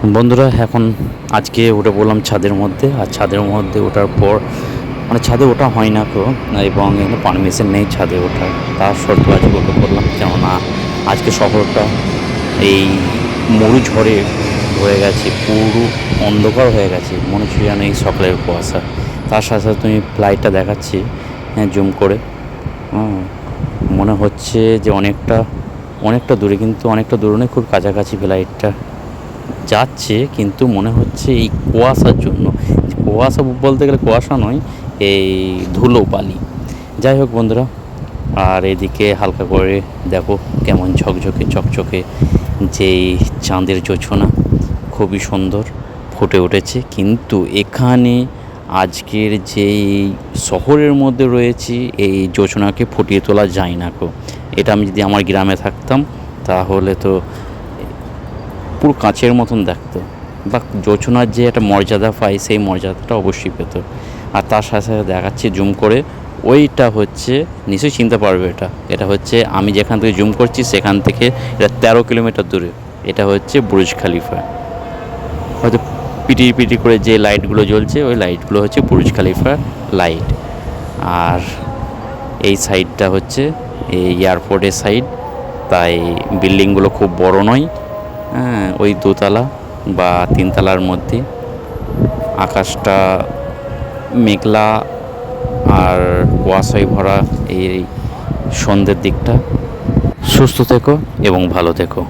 বন্ধুরা, এখন আজকে উঠে পড়লাম ছাদের মধ্যে, আর ছাদের মধ্যে ওঠার পর মানে ছাদে ওঠা হয় না তো, এবং এখানে পারমিশন নেই ছাদে ওঠার। তার সত্ত্বেও আজকে উঠে পড়লাম, কেননা আজকে শহরটা এই মরু ঝড়ে হয়ে গেছে, পুরো অন্ধকার হয়ে গেছে, মনে হচ্ছে যেন এই সকালের কুয়াশা। তার সাথে সাথে তুমি ফ্লাইটটা দেখাচ্ছি হ্যাঁ জুম করে। মনে হচ্ছে যে অনেকটা অনেকটা দূরে, কিন্তু অনেকটা দূরে খুব কাছাকাছি ফ্লাইটটা যাচ্ছে, কিন্তু মনে হচ্ছে এই কুয়াশার জন্য। কুয়াশা বলতে গেলে কুয়াশা নয়, এই ধুলো বালি। যাই হোক বন্ধুরা, আর এদিকে হালকা করে দেখো কেমন ঝকঝকে চকচকে যেই চাঁদের যোছনা, খুবই সুন্দর ফুটে উঠেছে। কিন্তু এখানে আজকের যেই শহরের মধ্যে রয়েছি, এই যোজনাকে ফুটিয়ে তোলা যায় না কো এটা আমি যদি আমার গ্রামে থাকতাম, তাহলে তো পুরো কাঁচের মতন দেখতো। বা যোচনার যে একটা মর্যাদা পাই সেই মর্যাদাটা অবশ্যই পেত। আর তার সাথে সাথে দেখাচ্ছে জুম করে, ওইটা হচ্ছে, নিশ্চয়ই চিনতে পারবে এটা। এটা হচ্ছে, আমি যেখান থেকে জুম করছি, সেখান থেকে এটা তেরো কিলোমিটার দূরে। এটা হচ্ছে বুরুজ খালিফা। হয়তো পিটি পিটি করে যে লাইটগুলো জ্বলছে, ওই লাইটগুলো হচ্ছে বুরুজ খালিফা লাইট। আর এই সাইডটা হচ্ছে, এই এয়ারপোর্টের সাইড। তাই বিল্ডিংগুলো খুব বড় নয়। হ্যাঁ ওই দোতলা বা তিনতলার মধ্যে। আকাশটা মেঘলা আর কুয়াশায় ভরা এই সন্ধ্যের দিকটা। সুস্থ থেকো এবং ভালো থেকো।